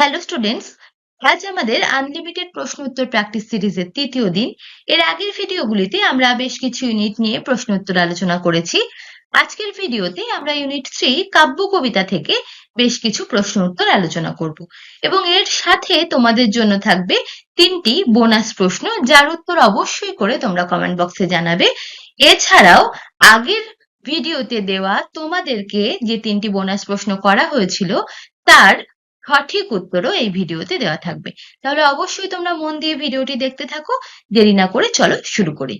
Hello students আজ আমাদের unlimited প্রশ্ন উত্তর প্র্যাকটিস সিরিজের তৃতীয় দিন। এর আগের ভিডিওগুলিতে আমরা বেশ কিছু ইউনিট নিয়ে প্রশ্ন উত্তর আলোচনা করেছি। আজকের ভিডিওতে আমরা ইউনিট থ্রি কাব্য কবিতা থেকে বেশ কিছু প্রশ্ন উত্তর আলোচনা করব। এবং এর সাথে তোমাদের জন্য থাকবে তিনটি বোনাস প্রশ্ন, যার উত্তর অবশ্যই করে তোমরা কমেন্ট বক্সে জানাবে। এছাড়াও, আগের ভিডিওতে দেওয়া তোমাদেরকে যে তিনটি বোনাস প্রশ্ন করা হয়েছিল, তার সঠিক উত্তরও এই ভিডিওতে দেওয়া থাকবে। তাহলে অবশ্যই তোমরা মন দিয়ে ভিডিওটি দেখতে থাকো, দেরি না করে চলো শুরু করি।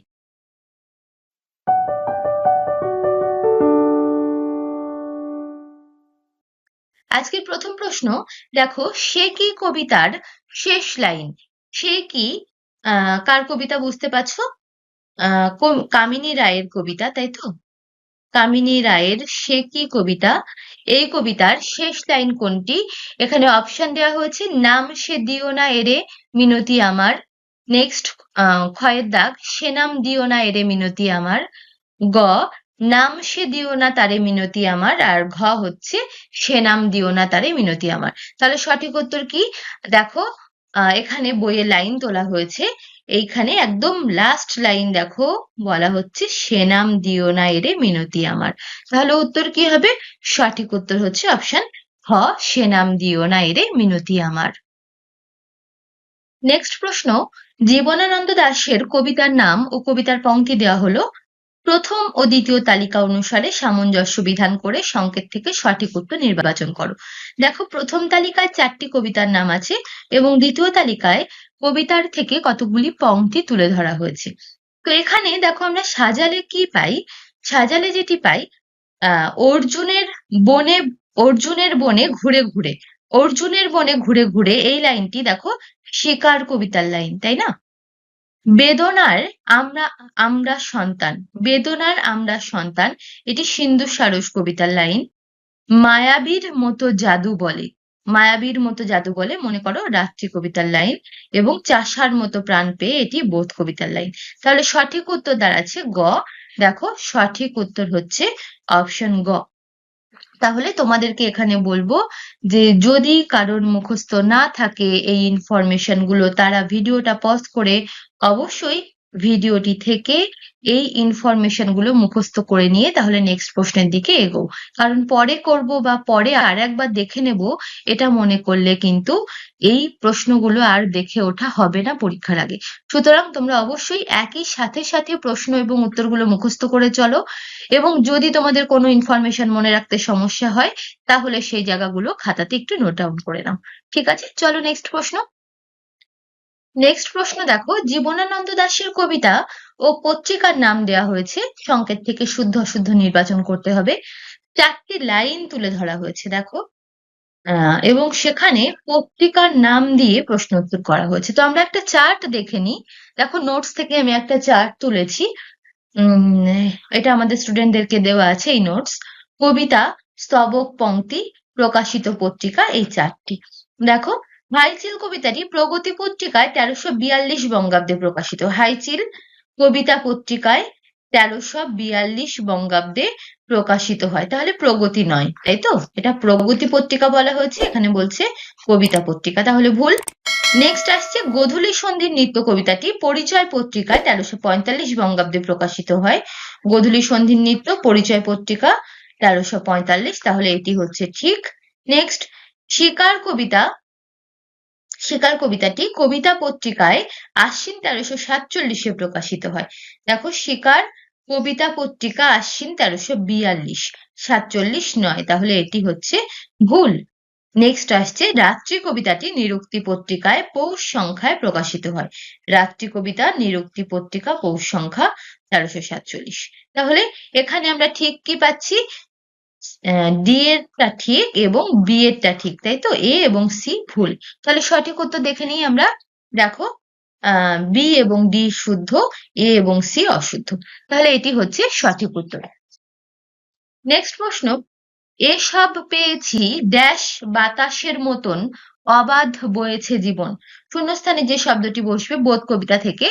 আজকের প্রথম প্রশ্ন, দেখো, সে কি কবিতার শেষ লাইন? সে কি কার কবিতা বুঝতে পারছ? কামিনী রায়ের কবিতা, তাই তো? কামিনী রায়ের সে কি কবিতা? এই কবিতার শেষ লাইন কোনটি? এখানে অপশন দেওয়া হয়েছে, নাম সে দিও না এরে মিনতি আমার। নেক্সট ক্ষয়ের দাগ, সে নাম দিও না এরে মিনতি আমার। গ, নাম সে দিও না তারে মিনতি আমার। আর ঘ হচ্ছে, সে নাম দিও না তারে মিনতি আমার। তাহলে সঠিক উত্তর কি? দেখো এখানে বইয়ে লাইন তোলা হয়েছে এইখানে একদম লাস্ট লাইন দেখো, বলা হচ্ছে সেনাম দিও না এরে মিনতি আমার। তাহলে উত্তর কি হবে? সঠিক উত্তর হচ্ছে অপশন হ সেনাম দিও না এরে মিনতি আমার। নেক্সট প্রশ্ন, জীবনানন্দ দাশের কবিতার নাম ও কবিতার পংক্তি দেওয়া হলো প্রথম ও দ্বিতীয় তালিকা অনুসারে সামঞ্জস্য বিধান করে সংকেত থেকে সঠিক উত্তর নির্বাচন করো। দেখো, প্রথম তালিকায় চারটি কবিতার নাম আছে এবং দ্বিতীয় তালিকায় কবিতার থেকে কতগুলি পংক্তি তুলে ধরা হয়েছে। তো এখানে দেখো, আমরা সাজালে কি পাই? সাজালে যেটি পাই, আহ, অর্জুনের বনে অর্জুনের বনে ঘুরে ঘুরে, অর্জুনের বনে ঘুরে ঘুরে এই লাইনটি দেখো, শিকার কবিতার লাইন, তাই না? বেদনার আমরা আমরা সন্তান, বেদনার আমরা সন্তান, এটি সিন্ধু সারস কবিতার লাইন। মায়াবীর মতো জাদু বলে, মায়াবীর মতো জাদু বলে মনে করো রাত্রি কবিতার লাইন এবং চাষার মতো প্রাণ পেয়ে এটি বোধ কবিতার লাইন। তাহলে সঠিক উত্তর দাঁড়াচ্ছে গ। দেখো সঠিক উত্তর হচ্ছে অপশন গ। তাহলে তোমাদেরকে এখানে বলব যে যদি কারোর মুখস্থ না থাকে এই ইনফরমেশনগুলো, তারা ভিডিওটা পজ করে অবশ্যই ভিডিওটি থেকে এই ইনফরমেশনগুলো মুখস্থ করে নিয়ে তাহলে নেক্সট প্রশ্নের দিকে এগো। কারণ পরে করব বা পরে আর একবার দেখে নেব, এটা মনে করলে কিন্তু এই প্রশ্নগুলো আর দেখে ওঠা হবে না পরীক্ষার আগে। সুতরাং তোমরা অবশ্যই একই সাথে সাথে প্রশ্ন এবং উত্তরগুলো মুখস্থ করে চলো এবং যদি তোমাদের কোনো ইনফরমেশন মনে রাখতে সমস্যা হয়, তাহলে সেই জায়গাগুলো খাতাতে একটু নোট ডাউন করে নাও। ঠিক আছে? চলো নেক্সট প্রশ্ন। নেক্সট প্রশ্ন দেখো, জীবনানন্দ দাশের কবিতা ও পত্রিকার নাম দেওয়া হয়েছে। সংকেত থেকে শুদ্ধ অশুদ্ধ নির্বাচন করতে হবে। চারটি লাইন তুলে ধরা হয়েছে, দেখো। এবং সেখানে পত্রিকার নাম দিয়ে প্রশ্ন উত্তর করা হয়েছে। তো আমরা একটা চার্ট দেখে নিই। দেখো নোটস থেকে আমি একটা চার্ট তুলেছি। এটা আমাদের স্টুডেন্টদেরকে দেওয়া আছে এই নোটস কবিতা, স্তবক, পংক্তি, প্রকাশিত পত্রিকা, এই চারটি। দেখো হাইচিল কবিতাটি প্রগতি পত্রিকায় তেরোশো বিয়াল্লিশ বঙ্গাব্দে প্রকাশিত। হাইচিল কবিতা পত্রিকায় তেরোশো বিয়াল্লিশ বঙ্গাব্দে প্রকাশিত হয়। তাহলে প্রগতি নয়, তাই তো? এটা প্রগতি পত্রিকা বলা হয়েছে, এখানে বলছে কবিতা পত্রিকা। তাহলে ভুল। নেক্সট আসছে গোধূলি সন্ধির নৃত্য কবিতাটি। পরিচয় পত্রিকায় তেরোশো পঁয়তাল্লিশ বঙ্গাব্দে প্রকাশিত হয়। গোধূলি সন্ধির নৃত্য, পরিচয় পত্রিকা তেরোশো পঁয়তাল্লিশ। তাহলে এটি হচ্ছে ঠিক। নেক্সট শিকার কবিতা শিকার কবিতাটি কবিতা পত্রিকায় আশ্বিন তেরোশো সাতচল্লিশে প্রকাশিত হয়। দেখো শিকার কবিতা পত্রিকা আশ্বিন তেরোশো বিয়াল্লিশ, সাতচল্লিশ নয়। তাহলে এটি হচ্ছে ভুল। নেক্সট আসছে, রাত্রি কবিতাটি নিরুক্তি পত্রিকায় পৌষ সংখ্যায় প্রকাশিত হয়। রাত্রি কবিতা নিরুক্তি পত্রিকা পৌষ সংখ্যা তেরোশো সাতচল্লিশ। তাহলে এখানে আমরা ঠিক কি পাচ্ছি? ডি এরটা ঠিক এবং বি এরটা ঠিক, তাই তো? এ এবং সি ভুল। তাহলে সঠিক উত্তর দেখে নিই আমরা। দেখো বি এবং ডি শুদ্ধ এ এবং সি অশুদ্ধ। তাহলে এটি হচ্ছে সঠিক উত্তর। নেক্সট প্রশ্ন, এসব পেয়েছি ড্যাশ বাতাসের মতন অবাধ বয়েছে জীবন। শূন্যস্থানে যে শব্দটি বসবে বোধ কবিতা থেকে।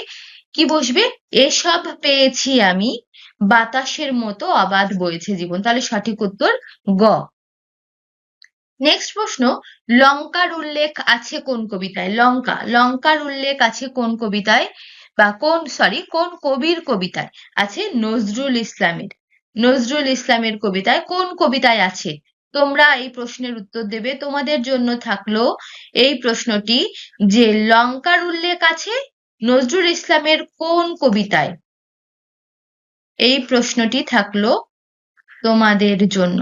কি বসবে? এসব পেয়েছি আমি বাতাসের মতো অবাধ বয়েছে জীবন। তাহলে সঠিক উত্তর গ। নেক্সট প্রশ্ন, লঙ্কার উল্লেখ আছে কোন কবিতায়? লঙ্কা, লঙ্কার উল্লেখ আছে কোন কবিতায়? বা কোন সরি কোন কবির কবিতায় আছে নজরুল ইসলামের? নজরুল ইসলামের কবিতায় কোন কবিতায় আছে? তোমরা এই প্রশ্নের উত্তর দেবে। তোমাদের জন্য থাকল এই প্রশ্নটি যে লঙ্কার উল্লেখ আছে নজরুল ইসলামের কোন কবিতায়? এই প্রশ্নটি থাকল তোমাদের জন্য।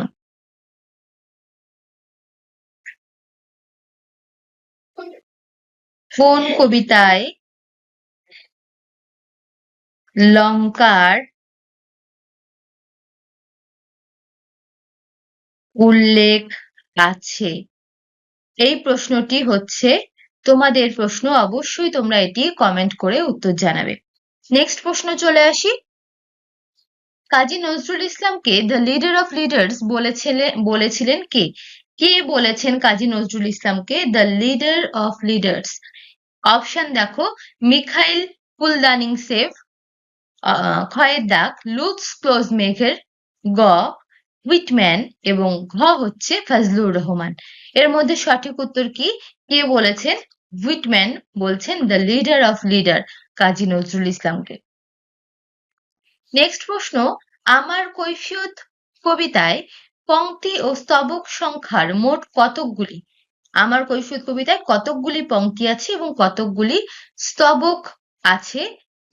কোন কবিতায় লঙ্কার উল্লেখ আছে? এই প্রশ্নটি হচ্ছে তোমাদের প্রশ্ন, অবশ্যই তোমরা এটি কমেন্ট করে উত্তর জানাবে। নেক্সট প্রশ্ন চলে আসি। কাজী নজরুল ইসলামকে দ্য লিডার অফ লিডার্স বলেছিলেন বলেছিলেন কে? কে বলেছেন কাজী নজরুল ইসলামকে? The leader of leaders option দেখো, মিখাইল ফুলদানিং সেভ খয়ের দাগ, লুৎস ক্লোজ মেঘের গ, হুইটম্যান এবং ঘ হচ্ছে ফজলুর রহমান। এর মধ্যে সঠিক উত্তর কি? কে বলেছেন? হুইটম্যান বলছেন the leader of leader Kazi Nazrul ইসলামকে। নেক্সট প্রশ্ন, আমার কৈফিয়ত কবিতায় পংক্তি ও স্তবক সংখ্যার মোট কতকগুলি? আমার কৈফিয়ত কবিতায় কতকগুলি পংক্তি আছে এবং কতকগুলি স্তবক আছে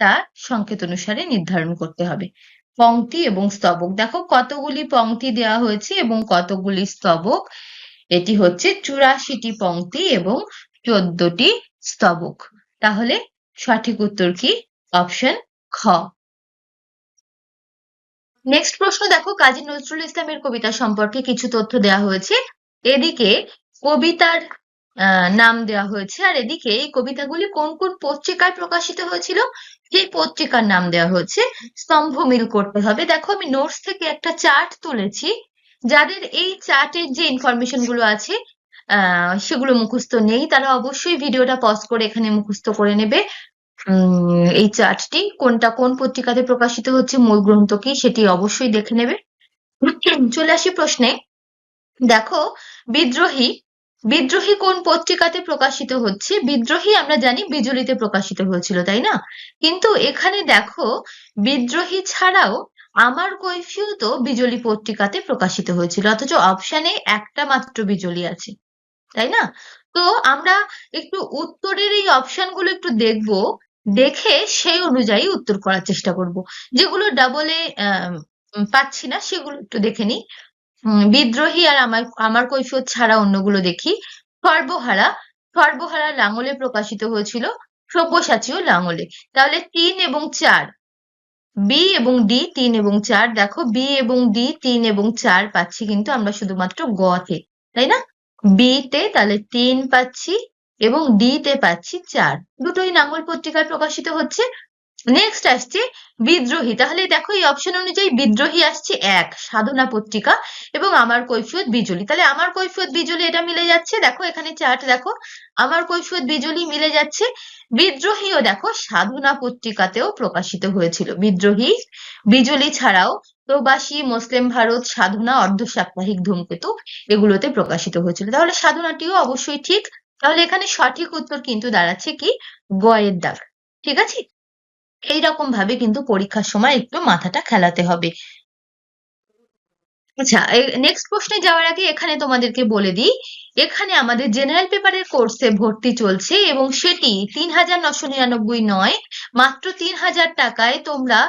তা সংকেত অনুসারে নির্ধারণ করতে হবে। পংক্তি এবং স্তবক, দেখো কতগুলি পংক্তি দেওয়া হয়েছে এবং কতগুলি স্তবক। এটি হচ্ছে চুরাশিটি পংক্তি এবং চোদ্দটি স্তবক। তাহলে সঠিক উত্তর কি? অপশন খ। নেক্সট প্রশ্ন দেখো, কাজী নজরুল ইসলামের কবিতা সম্পর্কে কিছু তথ্য দেওয়া হয়েছে। এদিকে কবিতার নাম দেওয়া হয়েছে, আর এদিকে এই কবিতাগুলি কোন কোন পত্রিকায় প্রকাশিত হয়েছিল? সেই পত্রিকার নাম দেওয়া হয়েছে, স্তম্ভ মিল করতে হবে। দেখো, আমি নোটস থেকে একটা চার্ট তুলেছি। যাদের এই চার্টের যে ইনফরমেশনগুলো আছে সেগুলো মুখস্থ নেই, তারা অবশ্যই ভিডিওটা পজ করে এখানে মুখস্থ করে নেবে। এই চার্টটি কোনটা কোন পত্রিকাতে প্রকাশিত হচ্ছে মূল গ্রন্থ কি সেটি অবশ্যই দেখে নেবে। চলে আসি প্রশ্নে। দেখো, বিদ্রোহী বিদ্রোহী কোন পত্রিকাতে প্রকাশিত হচ্ছে? বিদ্রোহী আমরা জানি বিজলিতে প্রকাশিত হয়েছিল, তাই না? কিন্তু এখানে দেখো, বিদ্রোহী ছাড়াও আমার কৈফিয়তও বিজলি পত্রিকাতে প্রকাশিত হয়েছিল, অথচ অপশানে একটা মাত্র বিজলি আছে, তাই না? তো আমরা একটু উত্তরের এই অপশনগুলো একটু দেখব। দেখে সেই অনুযায়ী উত্তর করার চেষ্টা করব। যেগুলো ডাবলে পাচ্ছি না, সেগুলো একটু দেখে নিই। বিদ্রোহী আর আমার আমার কৈফিয়ত ছাড়া অন্যগুলো দেখি। সর্বহারা সর্বহারা লাঙলে প্রকাশিত হয়েছিল সব্যসাচীও লাঙলে। তাহলে তিন এবং চার বি এবং ডি তিন এবং চার, দেখো বি এবং ডি তিন এবং চার পাচ্ছি কিন্তু আমরা শুধুমাত্র গ তে তাই না? বি তে তাহলে তিন পাচ্ছি এবং ডি তে পাচ্ছি চার। দুটোই নাঙ্গল পত্রিকায় প্রকাশিত হচ্ছে। নেক্সট আসছে বিদ্রোহী। তাহলে দেখো এই অপশন অনুযায়ী বিদ্রোহী আসছে এক, সাধনা পত্রিকা এবং আমার কৈফিয়ত বিজলি। তাহলে আমার কৈফিয়ত বিজলি এটা মিলে যাচ্ছে। দেখো এখানে চার্ট দেখো, আমার কৈফিয়ত বিজলি মিলে যাচ্ছে। বিদ্রোহীও দেখো সাধনা পত্রিকাতেও প্রকাশিত হয়েছিল। বিদ্রোহী, বিজলি ছাড়াও প্রবাসী, মুসলিম ভারত, সাধনা, অর্ধ সাপ্তাহিক ধূমকেতু এগুলোতে প্রকাশিত হয়েছিল। তাহলে সাধনাটিও অবশ্যই ঠিক। তাহলে এখানে সঠিক উত্তর কিন্তু দাঁড়াচ্ছে কি? গয়ের দাগ ঠিক আছে? এইরকম ভাবে কিন্তু পরীক্ষার সময় একটু মাথাটা খেলাতে হবে। আচ্ছা নেক্সট প্রশ্নে যাওয়ার আগে এখানে তোমাদেরকে বলে দিই, এখানে আমাদের জেনারেল পেপারের কোর্সে ভর্তি চলছে এবং সেটি তিন হাজার নশো নিরানব্বই নয়, মাত্র তিন হাজার টাকায় তোমরা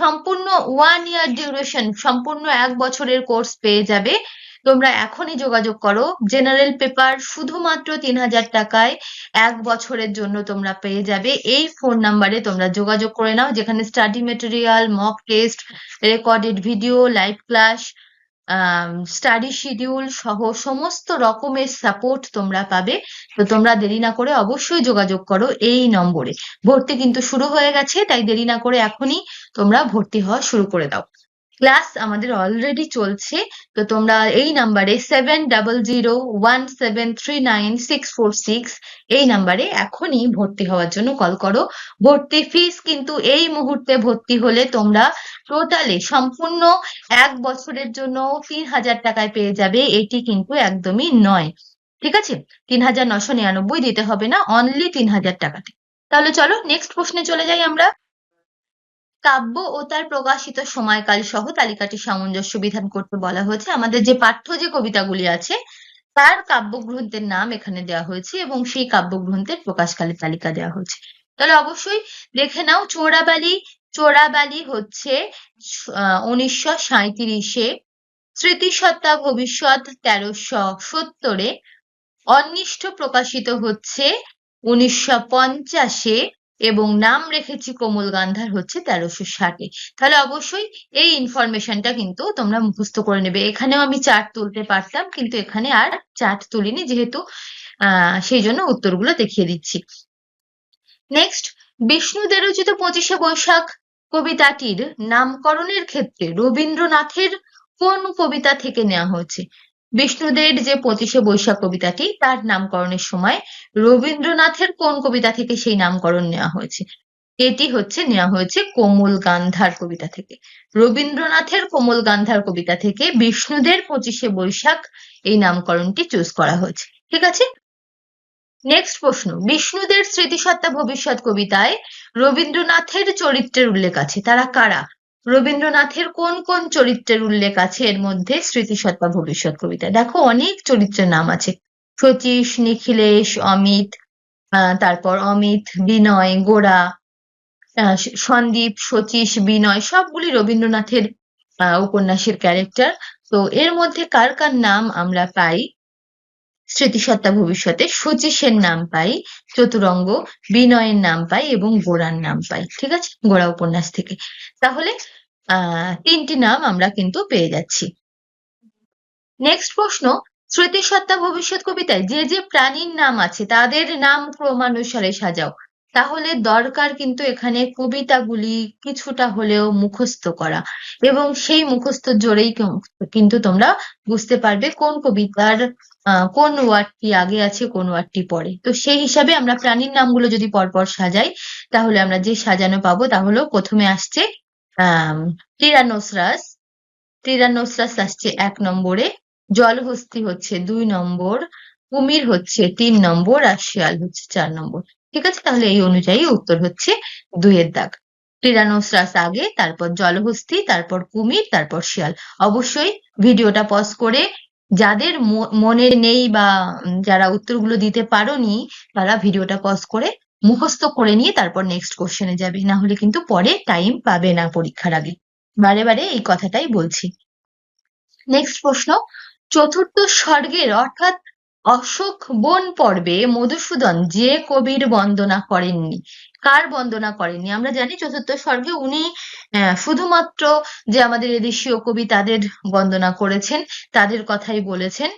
সম্পূর্ণ ওয়ান ইয়ার ডিউরেশন সম্পূর্ণ এক বছরের কোর্স পেয়ে যাবে। তোমরা এখনই যোগাযোগ করো। জেনারেল পেপার শুধুমাত্র তিন হাজার টাকায় এক বছরের জন্য তোমরা পেয়ে যাবে। এই ফোন নাম্বারে তোমরা যোগাযোগ করে নাও, যেখানে study material mock test recorded video live class study schedule সহ সমস্ত রকমের সাপোর্ট তোমরা পাবে। তো তোমরা দেরি না করে অবশ্যই যোগাযোগ করো এই নম্বরে। ভর্তি কিন্তু শুরু হয়ে গেছে, তাই দেরি না করে এখনই তোমরা ভর্তি হওয়া শুরু করে দাও। ক্লাস আমাদের অলরেডি চলছে। তো তোমরা এই নাম্বারে seven double zero one seven three nine six four six এই নাম্বারে এখনই ভর্তি হওয়ার জন্য কল করো। ভর্তি ফিস কিন্তু এই মুহূর্তে ভর্তি হলে তোমরা টোটালে সম্পূর্ণ এক বছরের জন্য তিন হাজার টাকায় পেয়ে যাবে। এটি কিন্তু একদমই নয়। ঠিক আছে? তিন হাজার নশো নিরানব্বই দিতে হবে না অনলি তিন হাজার টাকাতে। তাহলে চলো নেক্সট প্রশ্নে চলে যাই আমরা। কাব্য ও তার প্রকাশিত সময়কাল সহ তালিকাটি সামঞ্জস্য বিধান করতে বলা হয়েছে। আমাদের যে পাঠ্য যে কবিতাগুলি আছে, তার কাব্যগ্রন্থের নাম এখানে দেওয়া হয়েছে এবং সেই কাব্যগ্রন্থের প্রকাশকালের তালিকা দেওয়া হয়েছে। তাহলে অবশ্যই দেখে নাও, চোরাবালি চোরাবালি হচ্ছে উনিশশো সাঁইত্রিশে স্মৃতিসত্তা ভবিষ্যৎ তেরোশো সত্তরে অন্বিষ্ঠ প্রকাশিত হচ্ছে। উনিশশো পঞ্চাশে এবং নাম রেখেছি কোমল গান্ধার হচ্ছে তেরোশো ষাটে। তাহলে অবশ্যই এই ইনফরমেশনটা কিন্তু তোমরা মুখস্থ করে নেবে। এখানেও আমি চার্ট তুলতে পারতাম, কিন্তু এখানে আর চার্ট তুলিনি যেহেতু সেই জন্য উত্তরগুলো দেখিয়ে দিচ্ছি। নেক্সট বিষ্ণুদের রচিত পঁচিশে বৈশাখ কবিতাটির নামকরণের ক্ষেত্রে রবীন্দ্রনাথের কোন কবিতা থেকে নেওয়া হয়েছে? বিষ্ণুদের যে পঁচিশে বৈশাখ কবিতাটি, তার নামকরণের সময় রবীন্দ্রনাথের কোন কবিতা থেকে সেই নামকরণ নেওয়া হয়েছে? এটি হচ্ছে নেওয়া হয়েছে কোমল গান্ধার কবিতা থেকে। রবীন্দ্রনাথের কোমল গান্ধার কবিতা থেকে বিষ্ণুদের পঁচিশে বৈশাখ এই নামকরণটি চুজ করা হয়েছে। ঠিক আছে? নেক্সট প্রশ্ন। বিষ্ণুদের স্মৃতিসত্তা ভবিষ্যৎ কবিতায় রবীন্দ্রনাথের চরিত্রের উল্লেখ আছে। তারা কারা? রবীন্দ্রনাথের কোন কোন চরিত্রের উল্লেখ আছে? এর মধ্যে স্মৃতিসত্তা ভবিষ্যৎ কবিতা। দেখো, অনেক চরিত্রের নাম আছে। শচীশ নিখিলেশ, অমিত তারপর অমিত, বিনয় গোড়া সন্দীপ শচীশ বিনয়, সবগুলি রবীন্দ্রনাথের উপন্যাসের ক্যারেক্টার তো এর মধ্যে কার কার নাম আমরা পাই? স্মৃতিসত্তা ভবিষ্যতে শচীশের নাম পাই, চতুরঙ্গ, বিনয়ের নাম পাই এবং গোড়ার নাম পাই। ঠিক আছে? গোড়া উপন্যাস থেকে। তাহলে আহ তিনটি নাম আমরা কিন্তু পেয়ে যাচ্ছি। নেক্সট প্রশ্ন, স্মৃতিসত্তা ভবিষ্যৎ কবিতায় যে যে প্রাণীর নাম আছে, তাদের নাম ক্রমানুসারে সাজাও। তাহলে দরকার কিন্তু এখানে কবিতাগুলি কিছুটা হলেও মুখস্থ করা। এবং সেই মুখস্থ জোরেই কিন্তু তোমরা বুঝতে পারবে কোন কবিতার কোন ওয়ার্ডটি আগে আছে, কোন ওয়ার্ডটি পরে। তো সেই হিসাবে আমরা প্রাণীর নামগুলো যদি পরপর সাজাই, তাহলে আমরা যে সাজানো পাবো তা হলো প্রথমে আসছে আহ টিরানোসরাস। টিরানোসরাস আসছে এক নম্বরে, জলহস্তি হচ্ছে দুই নম্বর, কুমির হচ্ছে তিন নম্বর, আর শিয়াল হচ্ছে চার নম্বর। ঠিক আছে? তাহলে এই অনুযায়ী উত্তর হচ্ছে দুইয়ের দাগ। টিরানোসরাস আগে, তারপর জলহস্তি, তারপর কুমির, তারপর শিয়াল। অবশ্যই ভিডিওটা পজ করে যাদের মনে নেই বা যারা উত্তরগুলো দিতে পারোনি, তারা ভিডিওটা পজ করে মুখস্থ করে নিয়ে তারপর নেক্সট কোশ্চেনে যাবে। না হলে কিন্তু পরে টাইম পাবে না পরীক্ষার আগে। বারে বারে এই কথাটাই বলছি। নেক্সট প্রশ্ন, চতুর্থ স্বর্গের অর্থাৎ অশোক বন পর্বে মধুসূদন যে কবির বন্দনা করেননি, কার বন্দনা করেননি? আমরা জানি চতুর্থ স্বর্গে উনি শুধুমাত্র যে আমাদের এদেশীয় কবি তাদের বন্দনা করেছেন, তাদের কথাই বলেছেন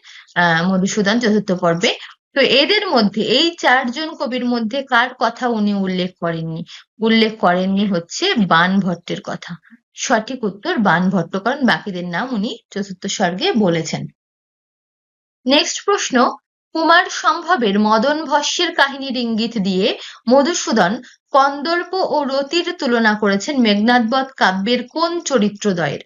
মধুসূদন চতুর্থ পর্বে। তো এদের মধ্যে, এই চারজন কবির মধ্যে কার কথা উনি উল্লেখ করেননি? উল্লেখ করেননি হচ্ছে বানভট্টের কথা। সঠিক উত্তর বানভট্ট কারণ বাকিদের নাম উনি চতুর্থ স্বর্গে বলেছেন। নেক্সট প্রশ্ন, কুমার সম্ভবের মদন ভস্যের কাহিনীর ইঙ্গিত দিয়ে মধুসূদন কন্দর্প ও রতির তুলনা করেছেন মেঘনাদবধ কাব্যের কোন চরিত্রদ্বয়ের?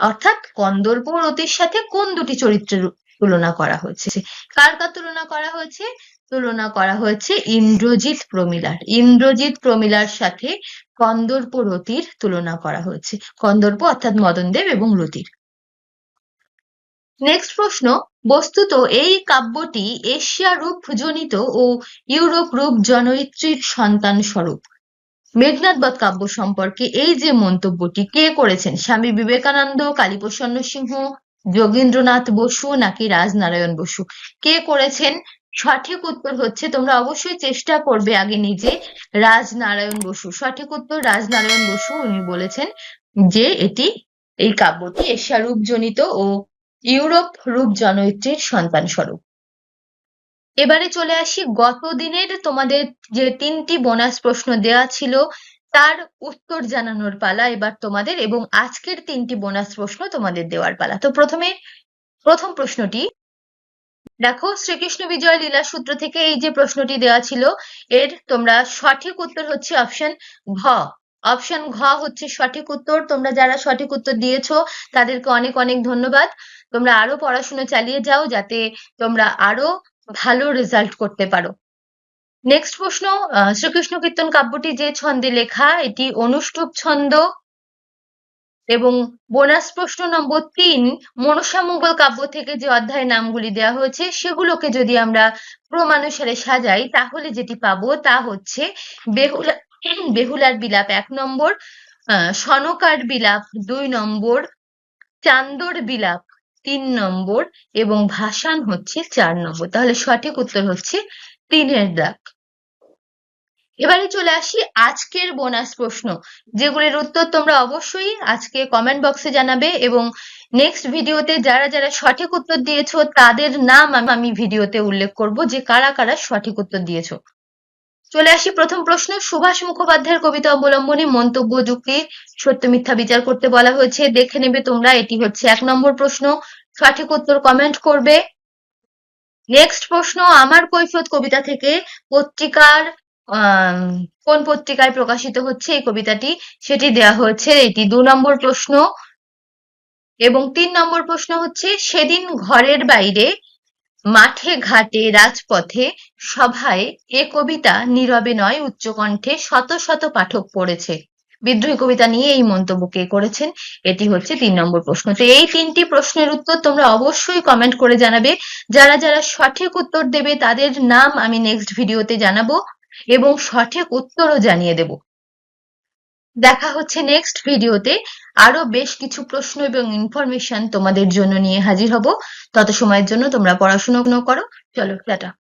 অর্থাৎ কন্দর্প ও রতির সাথে কোন দুটি চরিত্রের তুলনা করা হয়েছে? কার কার তুলনা করা হয়েছে? তুলনা করা হয়েছে ইন্দ্রজিৎ প্রমিলার। ইন্দ্রজিৎ প্রমিলার সাথে কন্দর্প রতির তুলনা করা হয়েছে। কন্দর্প অর্থাৎ মদনদেব এবং রতির। নেক্সট প্রশ্ন বস্তুত এই কাব্যটি এশিয়া রূপ জনিত ও ইউরোপ রূপ জনয়িত্রীর সন্তান স্বরূপ মেঘনাথবধ কাব্য সম্পর্কে এই যে মন্তব্যটি কে করেছেন? স্বামী বিবেকানন্দ, কালীপ্রসন্ন সিংহ, যোগীন্দ্রনাথ বসু নাকি রাজনারায়ণ বসু? কে করেছেন? সঠিক উত্তর হচ্ছে তোমরা অবশ্যই চেষ্টা করবে আগে নিজে রাজনারায়ণ বসু। সঠিক উত্তর রাজনারায়ণ বসু, উনি বলেছেন যে এটি এই কাব্যটি এশিয়া রূপজনিত ও ইউরোপ রূপ জনয়িত্রীর সন্তান স্বরূপ এবারে চলে আসি গত দিনের তোমাদের যে তিনটি বোনাস প্রশ্ন দেওয়া ছিল, তার উত্তর জানানোর পালা এবার তোমাদের এবং আজকের তিনটি বোনাস প্রশ্ন তোমাদের দেওয়ার পালা। তো প্রথমে, প্রথম প্রশ্নটি, দেখো শ্রীকৃষ্ণ বিজয় লীলা সূত্র থেকে এই যে প্রশ্নটি দেওয়া ছিল, এর তোমরা সঠিক উত্তর হচ্ছে অপশন ঘ। অপশন ঘ হচ্ছে সঠিক উত্তর। তোমরা যারা সঠিক উত্তর দিয়েছ, তাদেরকে অনেক অনেক ধন্যবাদ। তোমরা আরও পড়াশোনা চালিয়ে যাও যাতে তোমরা আরও ভালো রেজাল্ট করতে পারো। নেক্সট প্রশ্ন শ্রীকৃষ্ণ কীর্তন কাব্যটি যে ছন্দে লেখা, এটি অনুষ্টুপ ছন্দ। এবং বোনাস প্রশ্ন নম্বর তিন, মনসা মঙ্গল কাব্য থেকে যে অধ্যায় নামগুলি দেওয়া হয়েছে, সেগুলোকে যদি আমরা ক্রমানুসারে সাজাই, তাহলে যেটি পাবো তা হচ্ছে বেহুলা বেহুলার বিলাপ, এক নম্বর সনকার বিলাপ, দুই নম্বর, চান্দর বিলাপ, তিন নম্বর এবং ভাসান হচ্ছে চার নম্বর। তাহলে সঠিক উত্তর হচ্ছে তিনের দাগ। এবারে চলে আসি আজকের বোনাস প্রশ্ন, যেগুলির উত্তর তোমরা অবশ্যই আজকে কমেন্ট বক্সে জানাবে এবং নেক্সট ভিডিওতে যারা যারা সঠিক উত্তর দিয়েছ, তাদের নাম আমি ভিডিওতে উল্লেখ করব যে কারা কারা সঠিক উত্তর দিয়েছ। চলে আসি প্রথম প্রশ্ন। সুভাষ মুখোপাধ্যায়ের কবিতা অবলম্বনে মন্তব্য, যুক্তি, সত্য, মিথ্যা বিচার করতে বলা হয়েছে। দেখে নেবে তোমরা, এটি হচ্ছে এক নম্বর প্রশ্ন। সঠিক উত্তর কমেন্ট করবে। নেক্সট প্রশ্ন, আমার কৈফিয়ত কবিতা থেকে পত্রিকার কোন পত্রিকায় প্রকাশিত হচ্ছে এই কবিতাটি? সেটি দেওয়া হয়েছে এটি দু নম্বর প্রশ্ন। এবং তিন নম্বর প্রশ্ন হচ্ছে, সেদিন ঘরের বাইরে মাঠে, ঘাটে, রাজপথে, সভায় এ কবিতা নীরবে নয় উচ্চকণ্ঠে শত শত পাঠক পড়েছে। বিদ্রোহী কবিতা নিয়ে এই মন্তব্য কে করেছেন? এটি হচ্ছে তিন নম্বর প্রশ্ন। তো এই তিনটি প্রশ্নের উত্তর তোমরা অবশ্যই কমেন্ট করে জানাবে। যারা যারা সঠিক উত্তর দেবে, তাদের নাম আমি নেক্সট ভিডিওতে জানাব এবং সঠিক উত্তরও জানিয়ে দেব। দেখা হচ্ছে নেক্সট ভিডিওতে আরও বেশ কিছু প্রশ্ন এবং ইনফরমেশন তোমাদের জন্য নিয়ে হাজির হব। তত সময়ের জন্য তোমরা পড়াশোনা করো। চলো, টাটা।